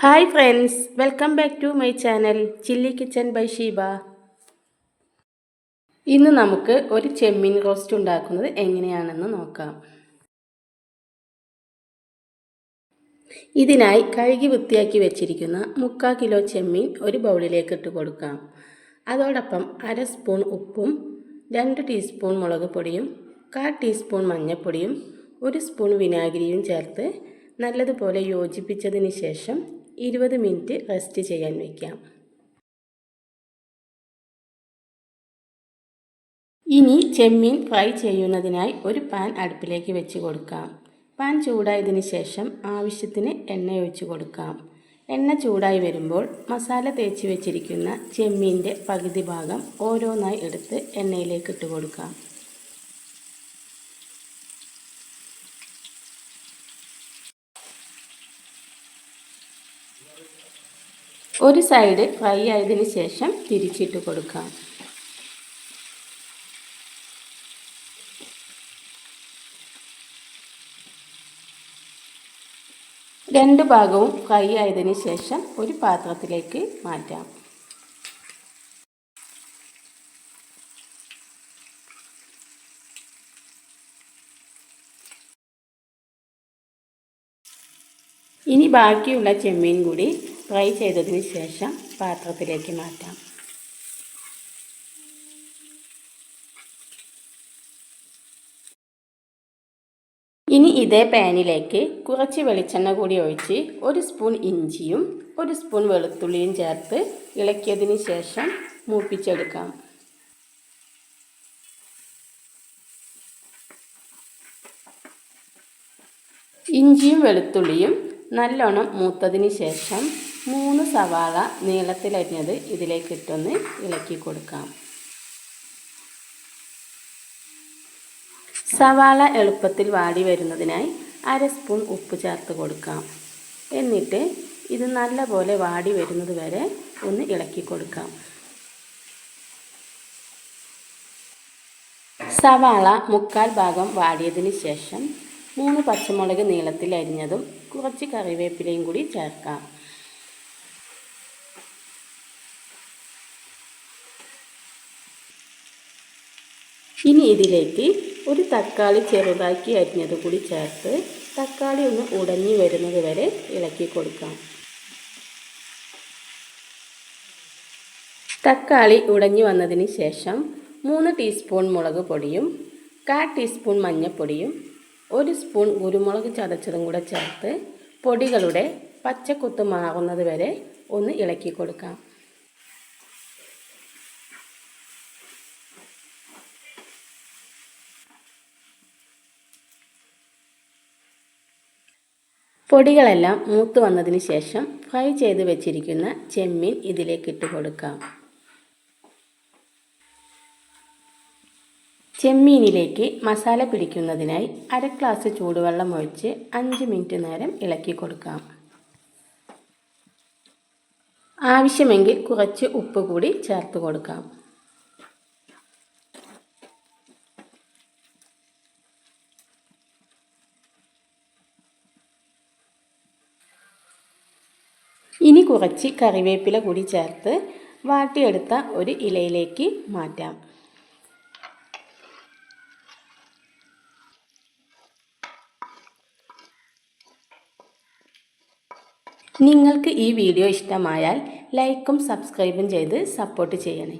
Hi friends welcome back to my channel chilli kitchen by Sheeba. ഇന്ന് നമുക്ക് ഒരു ചെമ്മീൻ roast ഉണ്ടാക്കുന്നത് എങ്ങനെയാണെന്ന് നോക്കാം. ഇതിനായി കഴുകി വൃത്തിയാക്കി വെച്ചിരിക്കുന്ന മുക്കാൽ കിലോ ചെമ്മീൻ ഒരു ബൗളിലേക്ക് ഇട്ട് കൊടുക്കാം. അതോടൊപ്പം അര സ്പൂൺ ഉപ്പും രണ്ട് ടീസ്പൂൺ മുളക് പൊടിയും കാൽ ടീസ്പൂൺ മഞ്ഞൾപ്പൊടിയും ഒരു സ്പൂൺ വിനാഗിരിയും ചേർത്ത് നല്ലതുപോലെ യോജിപ്പിച്ചതിന് ശേഷം ഇരുപത് മിനിറ്റ് റെസ്റ്റ് ചെയ്യാൻ വയ്ക്കാം ഇനി ചെമ്മീൻ ഫ്രൈ ചെയ്യുന്നതിനായി ഒരു പാൻ അടുപ്പിലേക്ക് വെച്ച് കൊടുക്കാം. പാൻ ചൂടായതിന് ശേഷം ആവശ്യത്തിന് എണ്ണ ഒഴിച്ചു കൊടുക്കാം. എണ്ണ ചൂടായി വരുമ്പോൾ മസാല തേച്ച് വെച്ചിരിക്കുന്ന ചെമ്മീന്റെ പകുതി ഭാഗം ഓരോന്നായി എടുത്ത് എണ്ണയിലേക്ക് ഇട്ട് കൊടുക്കാം. ഒരു സൈഡ് ഫ്രൈ ആയതിനു ശേഷം തിരിച്ചിട്ട് കൊടുക്കാം. രണ്ട് ഭാഗവും ഫ്രൈ ആയതിനു ശേഷം ഒരു പാത്രത്തിലേക്ക് മാറ്റാം. ഇനി ബാക്കിയുള്ള ചെമ്മീൻ കൂടി ഫ്രൈ ചെയ്തതിന് ശേഷം പാത്രത്തിലേക്ക് മാറ്റാം. ഇനി ഇതേ പാനിലേക്ക് കുറച്ച് വെളിച്ചെണ്ണ കൂടി ഒഴിച്ച് ഒരു സ്പൂൺ ഇഞ്ചിയും ഒരു സ്പൂൺ വെളുത്തുള്ളിയും ചേർത്ത് ഇളക്കിയതിന് ശേഷം മൂപ്പിച്ചെടുക്കാം. ഇഞ്ചിയും വെളുത്തുള്ളിയും നല്ലോണം മൂത്തതിന് ശേഷം സവാള നീളത്തിലരിഞ്ഞത് ഇതിലേക്ക് ഇട്ടൊന്ന് ഇളക്കി കൊടുക്കാം. സവാള എളുപ്പത്തിൽ വാടി വരുന്നതിനായി അര സ്പൂൺ ഉപ്പ് ചേർത്ത് കൊടുക്കാം. എന്നിട്ട് ഇത് നല്ലപോലെ വാടി വരുന്നത് വരെ ഒന്ന് ഇളക്കി കൊടുക്കാം. സവാള മുക്കാൽ ഭാഗം വാടിയതിന് ശേഷം മൂന്ന് പച്ചമുളക് നീളത്തിൽ അരിഞ്ഞതും കുറച്ച് കറിവേപ്പിലയും കൂടി ചേർക്കാം. ഇനി ഇതിലേക്ക് ഒരു തക്കാളി ചെറുതാക്കി അരിഞ്ഞത് കൂടി ചേർത്ത് തക്കാളി ഒന്ന് ഉടഞ്ഞു വരുന്നത് വരെ ഇളക്കി കൊടുക്കാം. തക്കാളി ഉടഞ്ഞു വന്നതിന് ശേഷം മൂന്ന് ടീസ്പൂൺ മുളക് പൊടിയും കാൽ ടീസ്പൂൺ മഞ്ഞൾപ്പൊടിയും ഒരു സ്പൂൺ കുരുമുളക് ചതച്ചതും കൂടെ ചേർത്ത് പൊടികളുടെ പച്ചക്കൊത്ത് മാറുന്നത് വരെ ഒന്ന് ഇളക്കി കൊടുക്കാം. പൊടികളെല്ലാം മൂത്ത് വന്നതിന് ശേഷം ഫ്രൈ ചെയ്ത് വെച്ചിരിക്കുന്ന ചെമ്മീൻ ഇതിലേക്ക് ഇട്ട് കൊടുക്കാം. ചെമ്മീനിലേക്ക് മസാല പിടിക്കുന്നതിനായി അര ഗ്ലാസ് ചൂടുവെള്ളം ഒഴിച്ച് അഞ്ച് മിനിറ്റ് നേരം ഇളക്കി കൊടുക്കാം. ആവശ്യമെങ്കിൽ കുറച്ച് ഉപ്പ് കൂടി ചേർത്ത് കൊടുക്കാം. ഇനി കുറച്ച് കറിവേപ്പില കൂടി ചേർത്ത് വാട്ടിയെടുത്ത ഒരു ഇലയിലേക്ക് മാറ്റാം. നിങ്ങൾക്ക് ഈ വീഡിയോ ഇഷ്ടമായാൽ ലൈക്കും സബ്സ്ക്രൈബും ചെയ്ത് സപ്പോർട്ട് ചെയ്യണേ.